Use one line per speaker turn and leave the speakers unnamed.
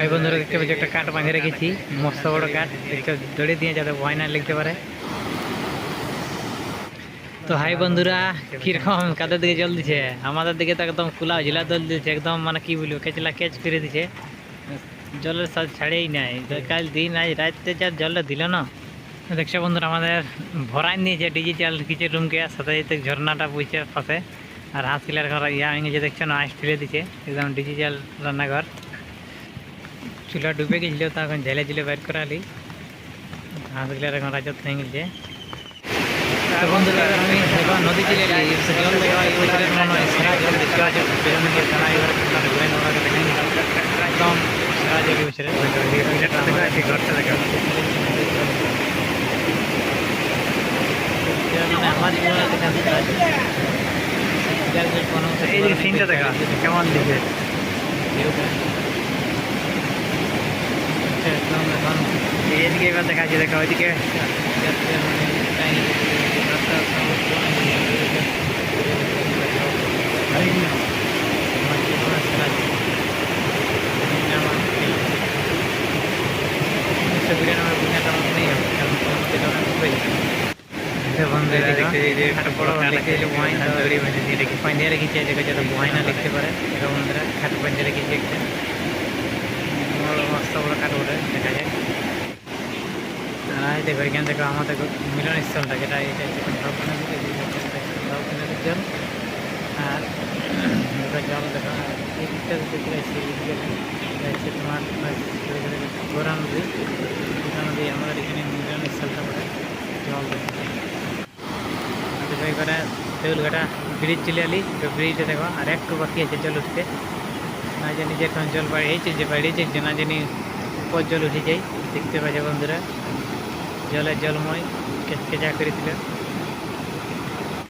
ভাই বন্ধুরা দেখতে পাচ্ছি, একটা কাঠ বাঁধে রেখেছি। মস্ত বড় কাঠ। দেখতে দড়ি দিয়ে যাতে ভয় না লিখতে পারে। তো হাই বন্ধুরা, কীরকম কাদের দিকে জল দিছে? আমাদের দিকে তো একদম খোলা ঝিলা জল দিচ্ছে একদম মানে কি বলব, কেচলা কেচ করে দিছে। জলের সাথে ছাড়েই নাই। কাল দিন আজ রাত্রে যা জলটা দিল না। দেখছ বন্ধুরা, আমাদের ভরাই নিয়েছে ডিজিটাল কিছু রুমকে সাথে সাথে ঝর্ণাটা বইছে পাশে। আর হাসিলার ঘর ইয়া ভেঙেছে, দেখছ না? আইস ফেলে দিছে, একদম ডিজিটাল রান্নাঘর। চুলা ডুবে গেছিল তখন ঝেলে ঝেলে বাইর করালি হাসিলার এখন রাজত্ব হয়ে গেছে আর বন্ধুরা আমি এবার নদী চলে এলি জল দেওয়া এই বছরের মনে হয় সেরা জল দেখতে আছে পেছনে গিয়ে সেরা এবার আপনারা ঘুরে ওনাকে দেখেন একদম সেরা জল এই বছরের ঘরটা দেখা মানে আমার জীবনে দেখা সেরা জল। সেরা জল কোনো
এই যে সিনটা দেখা কেমন দিছে
একদম এখন
এদিকে এবার দেখা যাচ্ছে দেখা ওইদিকে
যাচ্ছে টাইম রাস্তা আমার জীবনে সেরা জল। এটা আমার feel। নিশ্চয় ভিডিওটা আমার বুঝাটা আমার নেই হবে, কারণ তোমার মধ্যে এটা অনেক যাবে। তো বন্ধুরা দেখো, একটা বড় লিখতে রেখেছি, পারে। দেখো বন্ধুরা, খাট দিয়ে রেখেছি একটা। মস্ত বড় কাঠ যায়। আর এই দেখো, এখানে দেখো আমাদের যেটা এটা ভাবনা জল আর এটা জল দেখো আর এই দিকটা দেখতে পাচ্ছি এই দিকে যাচ্ছে তোমার গোরা নদী গোরা নদী আমাদের এখানে মিলন স্থলটা পড়ে জল দেখতে দেখো এবারে দেউলঘাটা ব্রিজ চলে আলি তো ব্রিজে দেখো আর একটু বাকি আছে জল উঠতে। না জানি যে এখন জল বাড়িয়ে যে বাড়িয়ে চলছে না জানি উপর জল উঠে যাই দেখতে পাচ্ছে বন্ধুরা। জলের জলময় কেচকেচা করেছিলেন